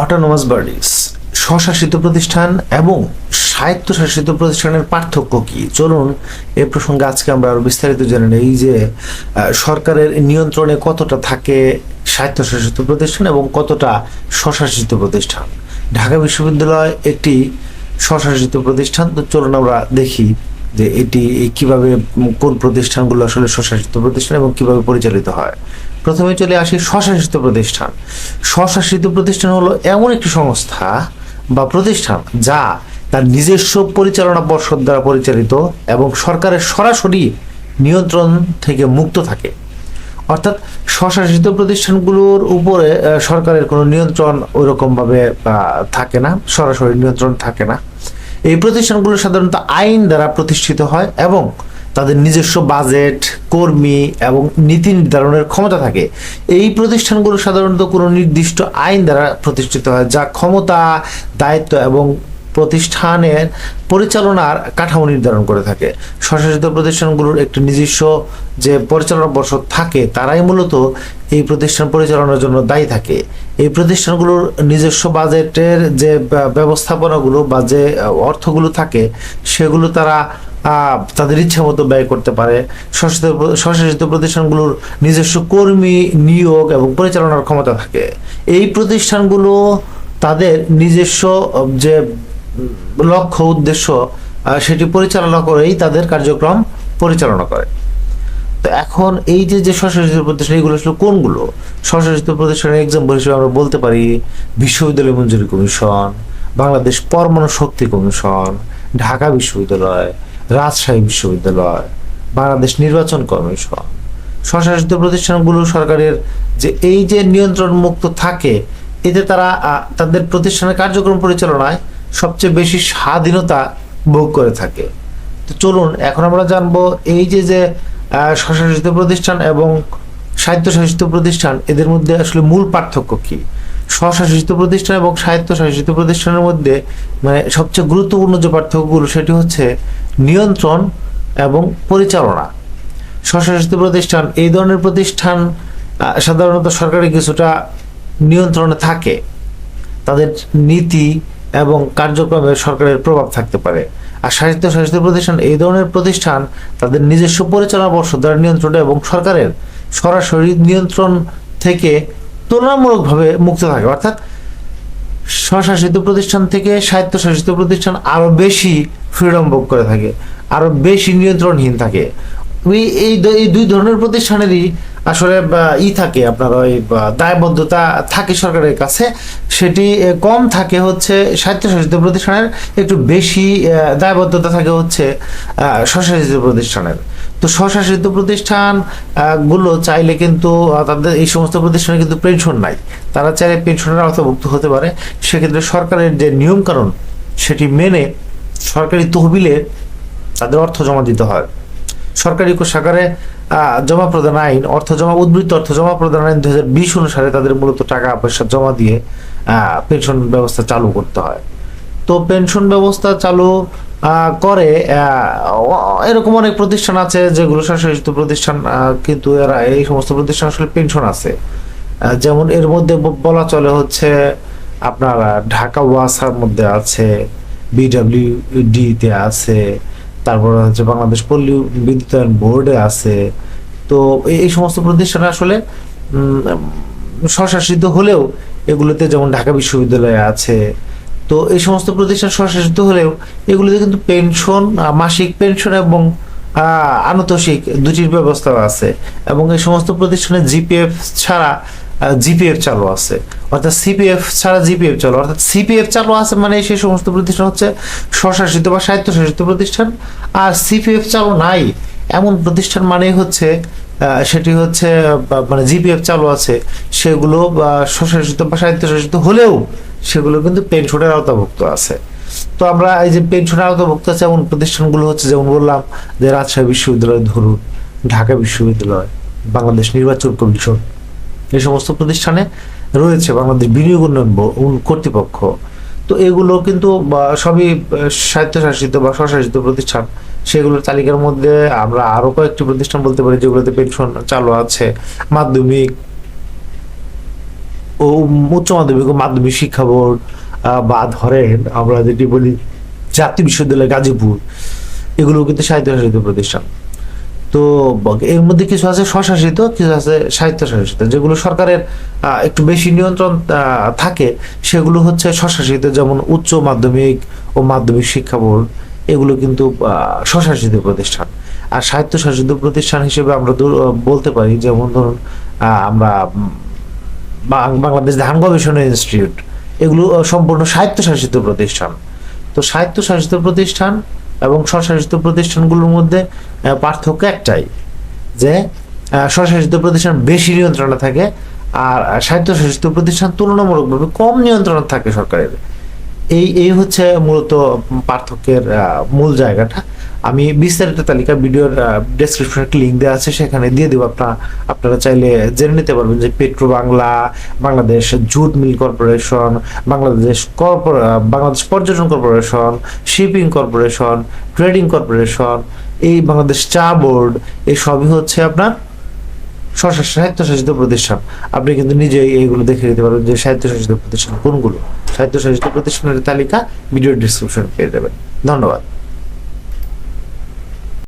Autonomous bodies স্বশাসিত প্রতিষ্ঠান এবং স্বায়ত্তশাসিত প্রতিষ্ঠানের পার্থক্য কি? চলুন এ প্রসঙ্গে আজকে আমরা আরও বিস্তারিত জেনে নেই যে সরকারের নিয়ন্ত্রণে কতটা থাকে স্বায়ত্তশাসিত প্রতিষ্ঠান এবং কতটা স্বশাসিত প্রতিষ্ঠান? ঢাকা বিশ্ববিদ্যালয় একটি স্বশাসিত প্রতিষ্ঠান, তো চলুন আমরা দেখি যে এটি কীভাবে, কোন প্রতিষ্ঠানগুলো আসলে স্বশাসিত প্রতিষ্ঠান এবং কীভাবে পরিচালিত হয়। প্রথমে চলে আসি স্বশাসিত প্রতিষ্ঠান। স্বশাসিত প্রতিষ্ঠান হলো এমন একটি সংস্থা বা প্রতিষ্ঠান যা তার নিজস্ব পরিচালনা পর্ষদ দ্বারা পরিচালিত এবং সরকারের সরাসরি নিয়ন্ত্রণ থেকে মুক্ত থাকে। অর্থাৎ স্বশাসিত প্রতিষ্ঠানগুলোর উপরে সরকারের কোনো নিয়ন্ত্রণ ওইরকমভাবে থাকে না, সরাসরি নিয়ন্ত্রণ থাকে না। এই প্রতিষ্ঠানগুলো সাধারণত আইন দ্বারা প্রতিষ্ঠিত হয় এবং তাদের নিজস্ব বাজেট, কর্মী এবং নীতি নির্ধারণের ক্ষমতা থাকে। এই প্রতিষ্ঠানগুলো সাধারণত কোনো নির্দিষ্ট আইন দ্বারা প্রতিষ্ঠিত হয়, যা ক্ষমতা, দায়িত্ব এবং প্রতিষ্ঠানের পরিচালনার কাঠামো নির্ধারণ করে থাকে। স্বশাসিত প্রতিষ্ঠানগুলোর একটি নিজস্ব যে পরিচালনা পর্ষদ থাকে, তারাই মূলত এই প্রতিষ্ঠান পরিচালনার জন্য দায়ী থাকে। এই প্রতিষ্ঠানগুলোর নিজস্ব বাজেটের যে ব্যবস্থাপনাগুলো বা যে অর্থগুলো থাকে, সেগুলো তারা তাদের ইচ্ছে মতো ব্যয় করতে পারে। স্বশাসিত প্রতিষ্ঠানগুলোর নিজস্ব কর্মী নিয়োগ এবং পরিচালনার ক্ষমতা থাকে। এই প্রতিষ্ঠানগুলো তাদের নিজস্ব যে লক্ষ্য, উদ্দেশ্য সেটি পরিচালনা করেই তাদের কার্যক্রম পরিচালনা করে। তো এখন এই যে যে স্বশাসিত প্রতিষ্ঠান, এগুলো আসলে কোনগুলো? স্বশাসিত প্রতিষ্ঠানের এক্সাম্পল হিসেবে আমরা বলতে পারি বিশ্ববিদ্যালয় মঞ্জুরি কমিশন, বাংলাদেশ পরমাণু শক্তি কমিশন, ঢাকা বিশ্ববিদ্যালয়, রাজশাহী বিশ্ববিদ্যালয়, বাংলাদেশ নির্বাচন কমিশন। স্বশাসিত প্রতিষ্ঠানগুলো সরকারের যে এই যে নিয়ন্ত্রণ মুক্ত থাকে, এতে তারা তাদের প্রতিষ্ঠানের কার্যক্রম পরিচালনায় সবচেয়ে বেশি স্বাধীনতা ভোগ করে থাকে। তো চলুন, এখন আমরা জানব এই যে যে স্বশাসিত প্রতিষ্ঠান এবং স্বায়ত্তশাসিত প্রতিষ্ঠান, এদের মধ্যে আসলে মূল পার্থক্য কি? স্বশাসিত প্রতিষ্ঠান এবং স্বায়ত্তশাসিত প্রতিষ্ঠানের মধ্যে মানে সবচেয়ে গুরুত্বপূর্ণ যে পার্থক্যগুলো সেটি হচ্ছে নিয়ন্ত্রণ এবং পরিচালনা। স্বশাসিত প্রতিষ্ঠান, এই ধরনের প্রতিষ্ঠান সাধারণত সরকারি কিছুটা নিয়ন্ত্রণে থাকে। তাদের নীতি এবং কার্যক্রমে সরকারের প্রভাব থাকতে পারে। আর সাহিত্য শাসিত প্রতিষ্ঠান, এই ধরনের প্রতিষ্ঠান তাদের নিজস্ব পরিচালনা পর্ষদ দ্বারা নিয়ন্ত্রণ এবং সরকারের সরাসরি নিয়ন্ত্রণ থেকে তুলনামূলকভাবে মুক্ত থাকে। অর্থাৎ স্বশাসিত প্রতিষ্ঠান থেকে স্বায়ত্তশাসিত প্রতিষ্ঠান আরও বেশি ফ্রিডম ভোগ করে থাকে, আরও বেশি নিয়ন্ত্রণহীন থাকে। এই দুই ধরনের প্রতিষ্ঠানেরই আসলে ই থাকে আপনার ওই দায়বদ্ধতা থাকে সরকারের কাছে, সেটি কম থাকে হচ্ছে স্বায়ত্তশাসিত প্রতিষ্ঠানের, একটু বেশি দায়বদ্ধতা থাকে হচ্ছে স্বশাসিত প্রতিষ্ঠানের। তো স্বশাসিত প্রতিষ্ঠানগুলো চাইলে কিন্তু তাদের এই সমস্ত প্রতিষ্ঠানে কিন্তু পেনশন নাই। তারা চাইলে পেনশনের আওতাভুক্ত হতে পারে। সেক্ষেত্রে সরকারের যে নিয়ম কানুন সেটি মেনে সরকারি তহবিলে তাদের অর্থ জমা দিতে হয়। সরকারি কোষাগারে জমা প্রদান আইন, অর্থ জমা, উদ্বৃত্ত অর্থ জমা প্রদান আইন দু হাজার বিশ অনুসারে তাদের মূলত টাকা পয়সা জমা দিয়ে পেনশন ব্যবস্থা চালু করতে হয়। তো পেনশন ব্যবস্থা চালু করে এরকম অনেক প্রতিষ্ঠান আছে যেগুলো স্বশাসিত প্রতিষ্ঠান কিন্তু এরা এই সমস্ত প্রতিষ্ঠান আসলে পেনশন আছে। যেমন এর মধ্যে বলা চলে হচ্ছে আপনার ঢাকা ওয়াসার মধ্যে আছে বিডাব্লিউডি তে আছে তারপর হচ্ছে বাংলাদেশ পল্লী বিদ্যুতায়ন বোর্ডে আছে। তো এই সমস্ত প্রতিষ্ঠান আসলে স্বশাসিত হলেও এগুলোতে যেমন ঢাকা বিশ্ববিদ্যালয়ে আছে, তো এই সমস্ত প্রতিষ্ঠান স্বশাসিত হলেও এগুলোতে কিন্তু পেনশন মাসিক পেনশন এবং আনুতোষিক দুটির ব্যবস্থা আছে। এবং এই সমস্ত প্রতিষ্ঠানে জিপিএফ ছাড়া জিপিএফ চালু আছে। অর্থাৎ সিপিএফ ছাড়া জিপিএফ চালু, অর্থাৎ সিপিএফ চালু আছে মানে সেই সমস্ত প্রতিষ্ঠান হচ্ছে স্বশাসিত বা স্বায়ত্তশাসিত প্রতিষ্ঠান। আর সিপিএফ চালু নাই, এমন প্রতিষ্ঠান মানেই হচ্ছে সেটি হচ্ছে মানে জিপিএফ চালু আছে, সেগুলো স্বশাসিত বা স্বায়ত্তশাসিত হলেও সেগুলো কিন্তু পেনশনের আওতাভুক্ত আছে। তো আমরা এই যে পেনশনের আওতাভুক্ত আছে, এমন প্রতিষ্ঠানগুলো হচ্ছে, যেমন বললাম যে রাজশাহী বিশ্ববিদ্যালয় ধরুন, ঢাকা বিশ্ববিদ্যালয়, বাংলাদেশ নির্বাচন কমিশন এই সমস্ত প্রতিষ্ঠানে রয়েছে বাংলাদেশ বিনিয়োগ উন্নয়ন কর্তৃপক্ষ। তো এগুলো কিন্তু সবই স্বায়ত্তশাসিত বা স্বশাসিত প্রতিষ্ঠান। সেগুলোর তালিকার মধ্যে আমরা আরও কয়েকটি প্রতিষ্ঠান বলতে পারি, যেগুলোতে পেনশন চালু আছে, মাধ্যমিক ও উচ্চ মাধ্যমিক ও মাধ্যমিক শিক্ষা বোর্ড বা ধরেন আমরা যেটি বলি জাতীয় বিশ্ববিদ্যালয় গাজীপুর এগুলো কিন্তু স্বায়ত্তশাসিত প্রতিষ্ঠান। তো এর মধ্যে কিছু আছে স্বশাসিত, কিছু আছে স্বায়ত্তশাসিত, যেগুলো সরকারের একটু বেশি নিয়ন্ত্রণ থাকে, সেগুলো হচ্ছে স্বশাসিত, যেমন উচ্চ মাধ্যমিক ও মাধ্যমিক শিক্ষা বোর্ড, এগুলো কিন্তু স্বশাসিত প্রতিষ্ঠান। আর স্বায়ত্তশাসিত প্রতিষ্ঠান হিসেবে আমরা বলতে পারি, যেমন ধরুন আমরা বাংলাদেশ ধান গবেষণা ইনস্টিটিউট, এগুলো সম্পূর্ণ স্বায়ত্তশাসিত প্রতিষ্ঠান। তো স্বায়ত্তশাসিত প্রতিষ্ঠান এবং স্বশাসিত প্রতিষ্ঠানগুলোর মধ্যে পার্থক্য একটাই, যে স্বশাসিত প্রতিষ্ঠান বেশি নিয়ন্ত্রণে থাকে আর স্বায়ত্তশাসিত প্রতিষ্ঠান তুলনামূলকভাবে কম নিয়ন্ত্রণ থাকে সরকারের। এই এই হচ্ছে মূলত পার্থক্যের মূল জায়গাটা। আমি বিস্তারিত তালিকা ভিডিওর ডেসক্রিপশনে একটা লিঙ্ক দেওয়া আছে, সেখানে দিয়ে দেবো। আপনারা আপনারা চাইলে জেনে নিতে পারবেন যে Petrobangla Bangladesh Jute Mill Corporation, Bangladesh কর্পোর Bangladesh পর্যটন Corporation, Shipping Corporation, Trading Corporation, এই বাংলাদেশ চা বোর্ড, এই সবই হচ্ছে আপনার স্বশা- স্বায়ত্তশাসিত প্রতিষ্ঠান। আপনি কিন্তু নিজেই এইগুলো দেখে নিতে পারবেন যে স্বায়ত্তশাসিত প্রতিষ্ঠান কোনগুলো। স্বায়ত্তশাসিত প্রতিষ্ঠানের তালিকা ভিডিও ডিসক্রিপশন পেয়ে যাবেন। ধন্যবাদ।